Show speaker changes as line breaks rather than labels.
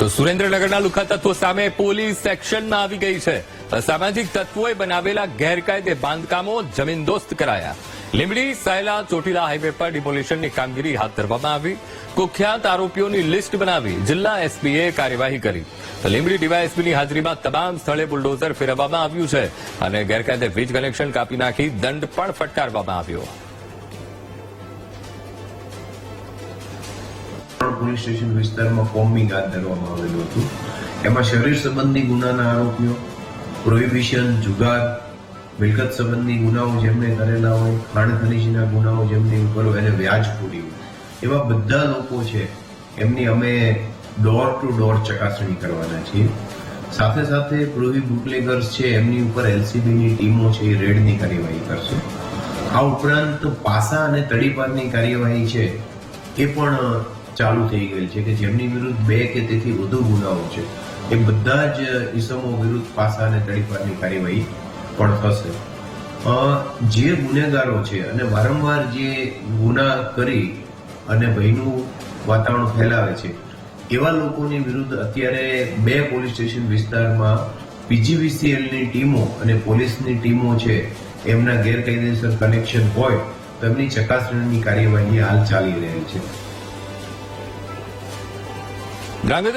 તો સુરેન્દ્રનગરના લુખા તત્વો સામે પોલીસ એક્શનમાં આવી ગઈ છે. અસામાજિક તત્વોએ બનાવેલા ગેરકાયદે બાંધકામો જમીનદોસ્ત કરાયા. લીંબડી, સાયલા, ચોટીલા હાઈવે પર ડિમોલિશનની કામગીરી હાથ ધરવામાં આવી. કુખ્યાત આરોપીઓની લિસ્ટ બનાવી જિલ્લા એસપીએ કાર્યવાહી કરી. લીંબડી ડીવાયએસપીની હાજરીમાં તમામ સ્થળે બુલડોઝર ફેરવવામાં આવ્યું છે અને ગેરકાયદે વીજ કનેક્શન કાપી નાખી દંડ પણ ફટકારવામાં આવ્યો.
પોલીસ સ્ટેશન વિસ્તારમાં કોમ્બિંગ હાથ ધરવામાં આવેલું હતું. એમાં શરીર સંબંધી ગુનાના આરોપીઓ પ્રોહિબિશન જુગાર, મિલકત સંબંધી ગુનાઓ જેમને કરેલા હોય ખાણ ખનીજના ગુનાઓ જેમની ઉપર હોય વ્યાજ હોય. એવા બધા લોકો છે, એમની અમે ડોર ટુ ડોર ચકાસણી કરવાના છીએ. સાથે સાથે પ્રોહી બુકલેગર્સ છે, એમની ઉપર એલસીબીની ટીમો છે, એ રેડની કાર્યવાહી કરશે. આ ઉપરાંત પાસા અને તડીપારની કાર્યવાહી છે, એ પણ ચાલુ થઈ ગયેલ છે કે જેમની વિરુદ્ધ બે કે તેથી વધુ ગુનાઓ છે, એ બધા જ ઇસમો વિરુદ્ધ પાસા અને તડીપારની કાર્યવાહી પણ થશે. જે ગુનેગારો છે અને વારંવાર જે ગુના કરી અને ભયનું વાતાવરણ ફેલાવે છે, એવા લોકોની વિરુદ્ધ અત્યારે બે પોલીસ સ્ટેશન વિસ્તારમાં પીજીવીસીએલની ટીમો અને પોલીસની ટીમો છે, એમના ગેરકાયદેસર કનેક્શન હોય, તેમની ચકાસણીની કાર્યવાહી હાલ ચાલી રહેલ છે.
Grande